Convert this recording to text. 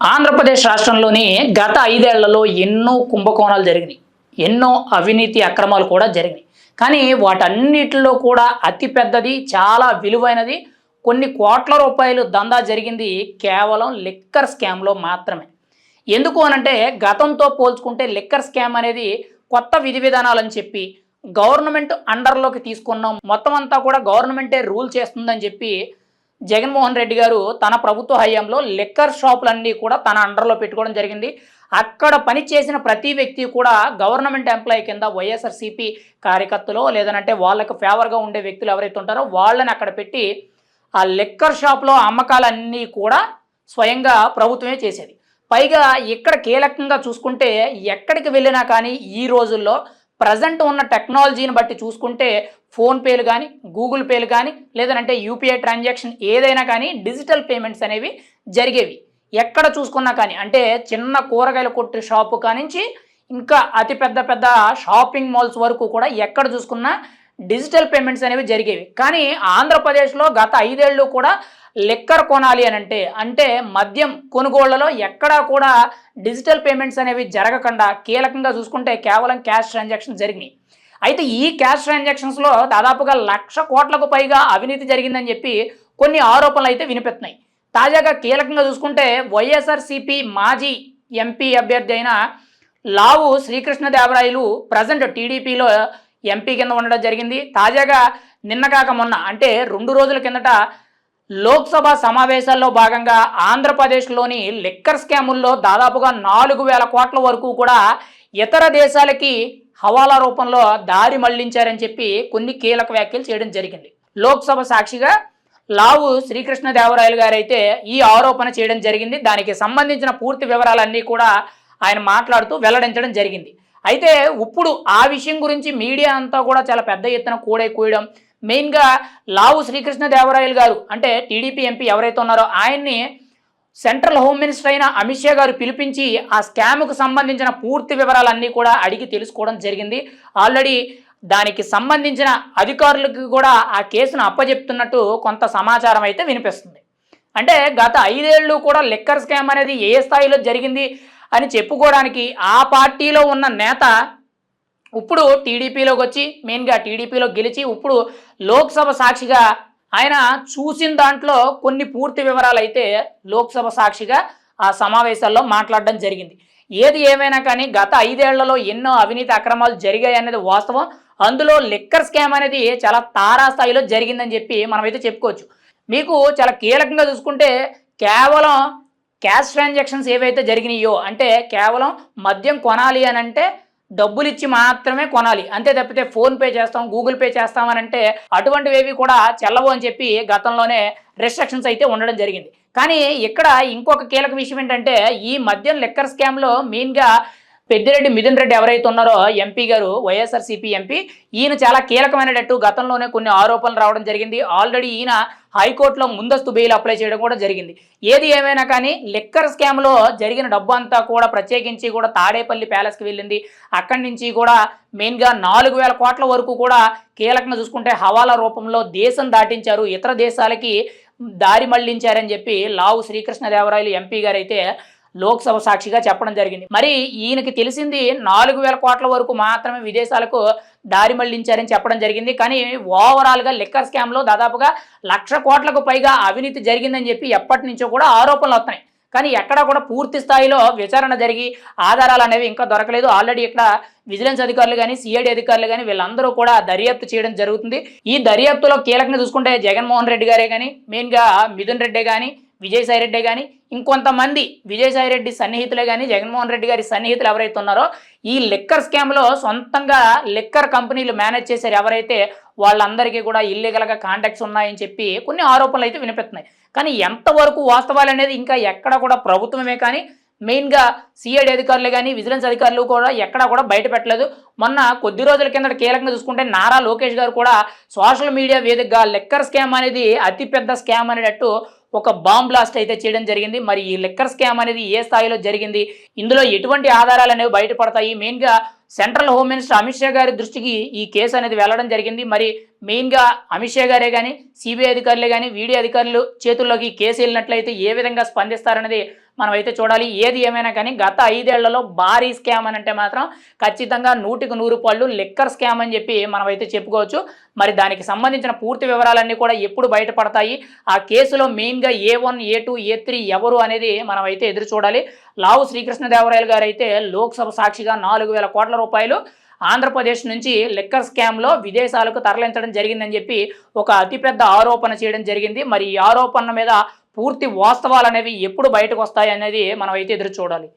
ఆంధ్రప్రదేశ్ రాష్ట్రంలోని గత ఐదేళ్ళలో ఎన్నో కుంభకోణాలు జరిగినాయి. ఎన్నో అవినీతి అక్రమాలు కూడా జరిగినాయి. కానీ వాటన్నిటిలో కూడా అతి పెద్దది చాలా విలువైనది కొన్ని కోట్ల రూపాయలు దందా జరిగింది కేవలం లిక్కర్ స్కామ్లో మాత్రమే. ఎందుకు అనంటే గతంతో పోల్చుకుంటే లిక్కర్ స్కామ్ అనేది కొత్త విధి విధానాలని చెప్పి గవర్నమెంట్ అండర్లోకి తీసుకున్నాం మొత్తం అంతా కూడా గవర్నమెంటే రూల్ చేస్తుందని చెప్పి జగన్మోహన్ రెడ్డి గారు తన ప్రభుత్వ హయాంలో లిక్కర్ షాపులన్నీ కూడా తన అండర్లో పెట్టుకోవడం జరిగింది. అక్కడ పని చేసిన ప్రతి వ్యక్తి కూడా గవర్నమెంట్ ఎంప్లాయీ కింద వైఎస్ఆర్సీపీ కార్యకర్తలో లేదనంటే వాళ్ళకి ఫేవర్గా ఉండే వ్యక్తులు ఎవరైతే ఉంటారో వాళ్ళని అక్కడ పెట్టి ఆ లిక్కర్ షాప్లో అమ్మకాలన్నీ కూడా స్వయంగా ప్రభుత్వమే చేసేది. పైగా ఇక్కడ కీలకంగా చూసుకుంటే ఎక్కడికి వెళ్ళినా కానీ ఈ రోజుల్లో ప్రజెంట్ ఉన్న టెక్నాలజీని బట్టి చూసుకుంటే ఫోన్పేలు కానీ గూగుల్ పేలు కానీ లేదంటే యూపీఐ ట్రాన్సాక్షన్ ఏదైనా కానీ డిజిటల్ పేమెంట్స్ అనేవి జరిగేవి. ఎక్కడ చూసుకున్నా కానీ అంటే చిన్న కూరగాయల కొట్టు షాపు కానించి ఇంకా అతి పెద్ద పెద్ద షాపింగ్ మాల్స్ వరకు కూడా ఎక్కడ చూసుకున్నా డిజిటల్ పేమెంట్స్ అనేవి జరిగేవి. కానీ ఆంధ్రప్రదేశ్లో గత ఐదేళ్ళు కూడా లిక్కర్ కొనాలి అని అంటే అంటే మద్యం కొనుగోళ్ళలో ఎక్కడా కూడా డిజిటల్ పేమెంట్స్ అనేవి జరగకుండా కీలకంగా చూసుకుంటే కేవలం క్యాష్ ట్రాన్సాక్షన్ జరిగినాయి. అయితే ఈ క్యాష్ ట్రాన్సాక్షన్స్లో దాదాపుగా లక్ష కోట్లకు పైగా అవినీతి జరిగిందని చెప్పి కొన్ని ఆరోపణలు అయితే వినిపిస్తున్నాయి. తాజాగా కీలకంగా చూసుకుంటే వైఎస్ఆర్సిపి మాజీ ఎంపీ అభ్యర్థి అయిన లావు శ్రీకృష్ణదేవరాయలు ప్రజెంట్ టీడీపీలో ఎంపీ కింద ఉండడం జరిగింది. తాజాగా నిన్న కాక మొన్న అంటే రెండు రోజుల కిందట లోక్సభ సమావేశాల్లో భాగంగా ఆంధ్రప్రదేశ్లోని లిక్కర్ స్కాముల్లో దాదాపుగా నాలుగు వేల కోట్ల వరకు కూడా ఇతర దేశాలకి హవాలా రూపంలో దారి మళ్ళించారని చెప్పి కొన్ని కీలక వ్యాఖ్యలు చేయడం జరిగింది. లోక్సభ సాక్షిగా లావు శ్రీకృష్ణదేవరాయలు గారైతే ఈ ఆరోపణ చేయడం జరిగింది. దానికి సంబంధించిన పూర్తి వివరాలన్నీ కూడా ఆయన మాట్లాడుతూ వెల్లడించడం జరిగింది. అయితే ఇప్పుడు ఆ విషయం గురించి మీడియా అంతా కూడా చాలా పెద్ద ఎత్తున కూడై కూయడం మెయిన్గా లావు శ్రీకృష్ణదేవరాయలు గారు అంటే టీడీపీ ఎంపీ ఎవరైతే ఉన్నారో ఆయన్ని సెంట్రల్ హోమ్ మినిస్టర్ అయిన అమిత్ షా గారు పిలిపించి ఆ స్కామ్కు సంబంధించిన పూర్తి వివరాలన్నీ కూడా అడిగి తెలుసుకోవడం జరిగింది. ఆల్రెడీ దానికి సంబంధించిన అధికారులకు కూడా ఆ కేసును అప్పజెప్తున్నట్టు కొంత సమాచారం అయితే వినిపిస్తుంది. అంటే గత ఐదేళ్ళు కూడా లిక్కర్ స్కామ్ అనేది ఏ స్థాయిలో జరిగింది అని చెప్పుకోవడానికి ఆ పార్టీలో ఉన్న నేత ఇప్పుడు టీడీపీలోకి వచ్చి మెయిన్గా టీడీపీలో గెలిచి ఇప్పుడు లోక్సభ సాక్షిగా ఆయన చూసిన దాంట్లో కొన్ని పూర్తి వివరాలు అయితే లోక్సభ సాక్షిగా ఆ సమావేశాల్లో మాట్లాడడం జరిగింది. ఏది ఏమైనా కానీ గత ఐదేళ్ళలో ఎన్నో అవినీతి అక్రమాలు జరిగాయి అనేది వాస్తవం. అందులో లిక్కర్ స్కామ్ అనేది చాలా తారాస్థాయిలో జరిగిందని చెప్పి మనమైతే చెప్పుకోవచ్చు. మీకు చాలా కీలకంగా చూసుకుంటే కేవలం క్యాష్ ట్రాన్సాక్షన్స్ ఏవైతే జరిగినాయో అంటే కేవలం మద్యం కొనాలి అని అంటే డబ్బులు ఇచ్చి మాత్రమే కొనాలి. అంతే తప్పితే ఫోన్ పే చేస్తాం గూగుల్ పే చేస్తాం అని అంటే అటువంటివేవి కూడా చెల్లవు అని చెప్పి గతంలోనే రెస్ట్రిక్షన్స్ అయితే ఉండడం జరిగింది. కానీ ఇక్కడ ఇంకొక కీలక విషయం ఏంటంటే ఈ మద్యం లెక్కర్ స్కామ్లో మెయిన్గా పెద్దిరెడ్డి మిథున్ రెడ్డి ఎవరైతే ఉన్నారో ఎంపీ గారు వైఎస్ఆర్సీపీ ఎంపీ ఈయన చాలా కీలకమైనట్టు గతంలోనే కొన్ని ఆరోపణలు రావడం జరిగింది. ఆల్రెడీ ఈయన హైకోర్టులో ముందస్తు బెయిల్ అప్లై చేయడం కూడా జరిగింది. ఏది ఏమైనా కానీ లిక్కర్ స్కామ్లో జరిగిన డబ్బు అంతా కూడా ప్రత్యేకించి కూడా తాడేపల్లి ప్యాలెస్కి వెళ్ళింది. అక్కడి నుంచి కూడా మెయిన్గా నాలుగు వేల కోట్ల వరకు కూడా కీలకంగా చూసుకుంటే హవాలా రూపంలో దేశం దాటించారు. ఇతర దేశాలకి దారి మళ్ళించారని చెప్పి లావు శ్రీకృష్ణదేవరాయలు ఎంపీ గారు అయితే లోక్సభ సాక్షిగా చెప్పడం జరిగింది. మరి ఈయనకి తెలిసింది నాలుగు వేల కోట్ల వరకు మాత్రమే విదేశాలకు దారి మళ్ళించారని చెప్పడం జరిగింది. కానీ ఓవరాల్గా లిక్కర్ స్కామ్లో దాదాపుగా లక్ష కోట్లకు పైగా అవినీతి జరిగిందని చెప్పి ఎప్పటి నుంచో కూడా ఆరోపణలు వస్తున్నాయి. కానీ ఎక్కడా కూడా పూర్తి స్థాయిలో విచారణ జరిగి ఆధారాలు అనేవి ఇంకా దొరకలేదు. ఆల్రెడీ ఇక్కడ విజిలెన్స్ అధికారులు కానీ సిఐడి అధికారులు కానీ వీళ్ళందరూ కూడా దర్యాప్తు చేయడం జరుగుతుంది. ఈ దర్యాప్తులో కీలకంగా చూసుకుంటే జగన్మోహన్ రెడ్డి గారే కానీ మెయిన్గా మిథున్ రెడ్డి కానీ విజయసాయి రెడ్డి కానీ ఇంకొంతమంది విజయసాయి రెడ్డి సన్నిహితులే కానీ జగన్మోహన్ రెడ్డి గారి సన్నిహితులు ఎవరైతే ఉన్నారో ఈ లిక్కర్ స్కామ్లో సొంతంగా లిక్కర్ కంపెనీలు మేనేజ్ చేశారు ఎవరైతే వాళ్ళందరికీ కూడా ఇల్లీగల్గా కాంటాక్ట్స్ ఉన్నాయని చెప్పి కొన్ని ఆరోపణలు అయితే వినిపిస్తున్నాయి. కానీ ఎంతవరకు వాస్తవాలు అనేది ఇంకా ఎక్కడ కూడా ప్రభుత్వమే కానీ మెయిన్గా సిఐడి అధికారులు కానీ విజిలెన్స్ అధికారులు కూడా ఎక్కడా కూడా బయట పెట్టలేదు. మొన్న కొద్ది రోజుల కిందట కీలకంగా చూసుకుంటే నారా లోకేష్ గారు కూడా సోషల్ మీడియా వేదికగా లెక్కర్ స్కామ్ అనేది అతిపెద్ద స్కామ్ అనేటట్టు ఒక బాంబ్ బ్లాస్ట్ అయితే చేయడం జరిగింది. మరి ఈ లెక్కర్ స్కామ్ అనేది ఏ స్థాయిలో జరిగింది? ఇందులో ఎటువంటి ఆధారాలు అనేవి బయటపడతాయి? మెయిన్గా central home minister Amit Shah గారి దృష్టికి ఈ కేసు అనేది వెళ్ళడం జరిగింది. మరి మెయిన్గా అమిత్ షా గారే కానీ సిబిఐ అధికారులే కానీ వీడియో అధికారులు చేతుల్లోకి కేసు వెళ్ళినట్లయితే ఏ విధంగా స్పందిస్తారనేది మనమైతే చూడాలి ఏది ఏమైనా కానీ గత ఐదేళ్ళలో భారీ స్కామ్ అని అంటే మాత్రం ఖచ్చితంగా నూటికి నూరు పళ్ళు లిక్కర్ స్కామ్ అని చెప్పి మనమైతే చెప్పుకోవచ్చు. మరి దానికి సంబంధించిన పూర్తి వివరాలన్నీ కూడా ఎప్పుడు బయటపడతాయి. ఆ కేసులో మెయిన్గా A one A two A three ఎవరు అనేది మనమైతే ఎదురు చూడాలి. లావు శ్రీకృష్ణదేవరాయలు గారు అయితే లోక్సభ సాక్షిగా నాలుగు వేల కోట్ల రూపాయలు ఆంధ్రప్రదేశ్ నుంచి లిక్కర్ స్కామ్లో విదేశాలకు తరలించడం జరిగిందని చెప్పి ఒక అతిపెద్ద ఆరోపణ చేయడం జరిగింది. మరి ఈ ఆరోపణ మీద పూర్తి వాస్తవాలు అనేవి ఎప్పుడు బయటకు వస్తాయి అనేది మనం అయితే ఎదురు చూడాలి.